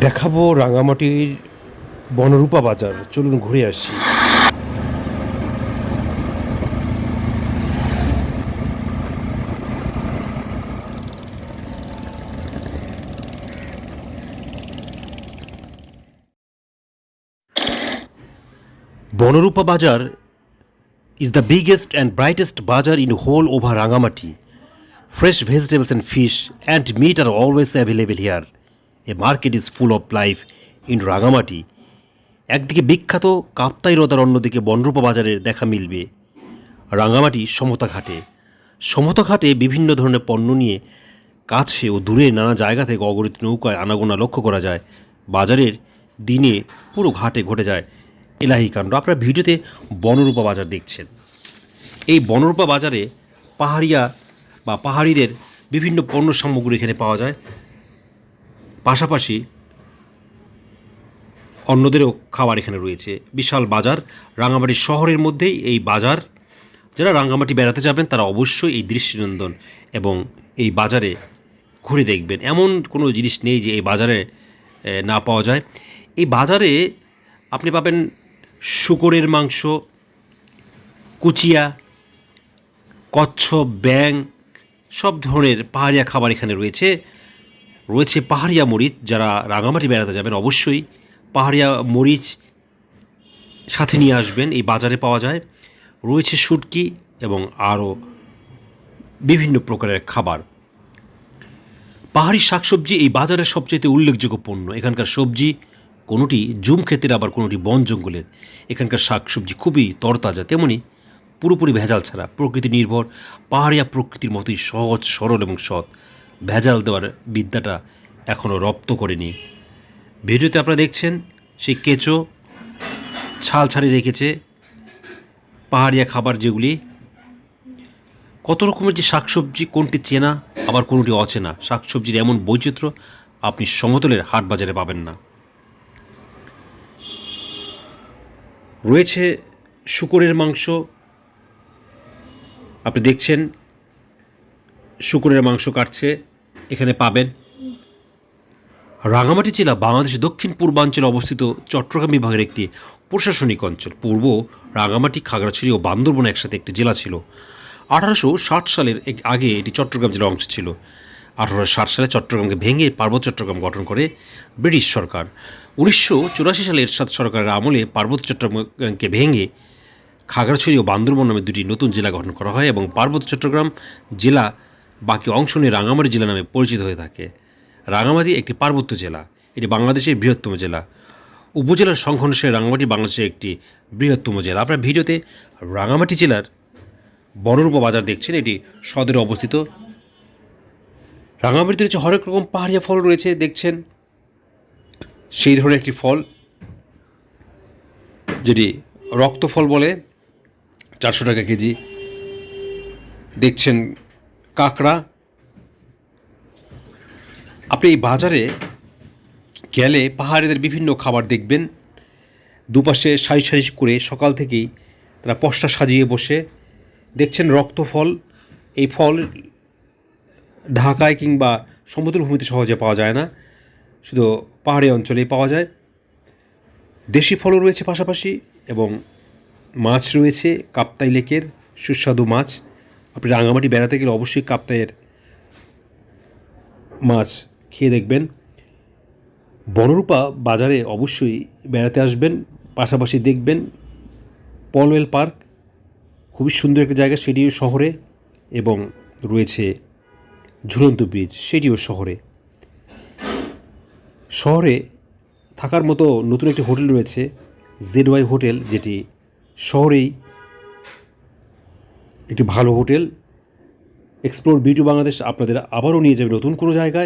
দেখাবো রাঙামাটির বনরূপা বাজার। চলুন ঘুরে আসি। Banarupa Bazar is the biggest and brightest bazaar in whole over Rangamati. Fresh vegetables and fish and meat R always available here A market is full of life in Rangamati. একদিকে বিখ্যাত কাপ্তাই হ্রদার অন্যদিকে বনরূপা বাজারের দেখা মিলবে। রাঙামাটি সমতা ঘাটে। সমতা ঘাটে বিভিন্ন ধরনের পণ্য নিয়ে কাছে ও দূরে নানা জায়গা থেকে অগণিত নৌকায় আনাগোনা লক্ষ্য করা যায়। বাজারের দিনে পুরো ঘাটে ঘটে যায় এলাহি কাণ্ড। আপনারা ভিডিওতে বনরূপা বাজার দেখছেন। এই বনরূপা বাজারে পাহাড়িয়া বা পাহাড়িদের বিভিন্ন পণ্য সামগ্রী এখানে পাওয়া যায়। পাশাপাশি অন্যদেরও খাবার এখানে রয়েছে। বিশাল বাজার, রাঙামাটি শহরের মধ্যেই এই বাজার। যারা রাঙামাটি বেড়াতে যাবেন, তারা অবশ্যই এই দৃষ্টিনন্দন এবং এই বাজারে ঘুরে দেখবেন। এমন কোনো জিনিস নেই যে এই বাজারে না পাওয়া যায়। এই বাজারে আপনি পাবেন শুকরের মাংস, কুচিয়া, কচ্ছপ ব্যাং সব ধরনের পাহাড়িয়া খাবার এখানে রয়েছে। রয়েছে পাহাড়িয়া মরিচ, যারা রাঙামাটি বেড়াতে যাবেন অবশ্যই। পাহাড়িয়া মরিচ সাথে নিয়ে আসবেন, এই বাজারে পাওয়া যায়। রয়েছে শুটকি এবং আরও বিভিন্ন প্রকারের খাবার। পাহাড়ি শাকসবজি এই বাজারের সবচেয়ে উল্লেখযোগ্য পণ্য। এখানকার সবজি কোনোটি জুম ক্ষেতের, আবার কোনোটি বন জঙ্গলের। এখানকার শাকসবজি খুবই তরতাজা, তেমনি পুরোপুরি ভেজাল ছাড়া। প্রকৃতি নির্ভর, পাহাড়িয়া প্রকৃতির মতোই সহজ, সরল এবং সৎ। ভেজাল দেওয়ার বিদ্যাটা এখনও রপ্ত করেনি। ভিডিওতে আপনারা দেখছেন, সেই কেঁচো ছাল ছাড়িয়ে রেখেছে পাহাড়িয়া খাবার যেগুলি। কত রকমের যে শাকসবজি, কোনটি চেনা, আবার কোনটি অচেনা। শাকসবজির এমন বৈচিত্র্য আপনি সমতলের হাট বাজারে পাবেন না। রয়েছে শুকরের মাংস। আপনি দেখছেন, শুকরের মাংস কাটছে। এখানে পাবেন। রাঙামাটি জেলা বাংলাদেশের দক্ষিণ পূর্বাঞ্চলে অবস্থিত চট্টগ্রাম বিভাগের একটি প্রশাসনিক অঞ্চল। পূর্ব রাঙামাটি খাগড়াছড়ি ও বান্দরবন একসাথে একটি জেলা ছিল। আঠারোশো ষাট সালের আগে এটি চট্টগ্রাম জেলার অংশ ছিল। আঠারোশো ষাট সালে চট্টগ্রামকে ভেঙে পার্বত্য চট্টগ্রাম গঠন করে ব্রিটিশ সরকার। উনিশশো চুরাশি সালে এরশাদ সরকারের আমলে পার্বত্য চট্টগ্রামকে ভেঙে খাগড়াছড়ি ও বান্দরবন নামে দুটি নতুন জেলা গঠন করা হয় এবং পার্বত্য চট্টগ্রাম জেলা বাকি অংশ নিয়ে রাঙামাটি জেলা নামে পরিচিত হয়ে থাকে। রাঙামাটি একটি পার্বত্য জেলা, এটি বাংলাদেশের বৃহত্তম জেলা। উপজেলার অনুসারে রাঙামাটি বাংলাদেশের একটি বৃহত্তম জেলা। আপনারা ভিডিওতে রাঙামাটি জেলার বনরূপা বাজার দেখছেন, এটি সদরে অবস্থিত। রাঙামাটিতে রয়েছে হরেক রকম পাহাড়িয়া ফল রয়েছে, দেখছেন। সেই ধরনের একটি ফল, যেটি রক্তফল বলে, চারশো টাকা কেজি। দেখছেন কাঁকড়া। আপনি এই বাজারে গেলে পাহাড়িদের বিভিন্ন খাবার দেখবেন। দুপাশে সারি সারি করে সকাল থেকেই তারা পশটা সাজিয়ে বসে। দেখছেন রক্তফল এই ফল ঢাকায় কিংবা সমুদ্রভূমিতে সহজে পাওয়া যায় না। শুধু পাহাড়ি অঞ্চলেই পাওয়া যায়। দেশি ফলও রয়েছে পাশাপাশি এবং মাছ রয়েছে। কাপ্তাই লেকের সুস্বাদু মাছ। আপনি রাঙামাটি বেড়াতে গেলে অবশ্যই কাপ্তাইয়ের মাছ খেয়ে দেখবেন। বনরূপা বাজারে অবশ্যই বেড়াতে আসবেন, পাশাপাশি দেখবেন পলওয়েল পার্ক। খুবই সুন্দর একটা জায়গা, সেটিও শহরে এবং রয়েছে ঝুলন্ত ব্রিজ, সেটিও শহরে। শহরে থাকার মতো নতুন একটি হোটেল রয়েছে, জেড ওয়াই হোটেল, যেটি শহরেই একটি ভালো হোটেল এক্সপ্লোর বিউটি বাংলাদেশ আপনাদের আবারও নিয়ে যাবে নতুন কোনো জায়গায়।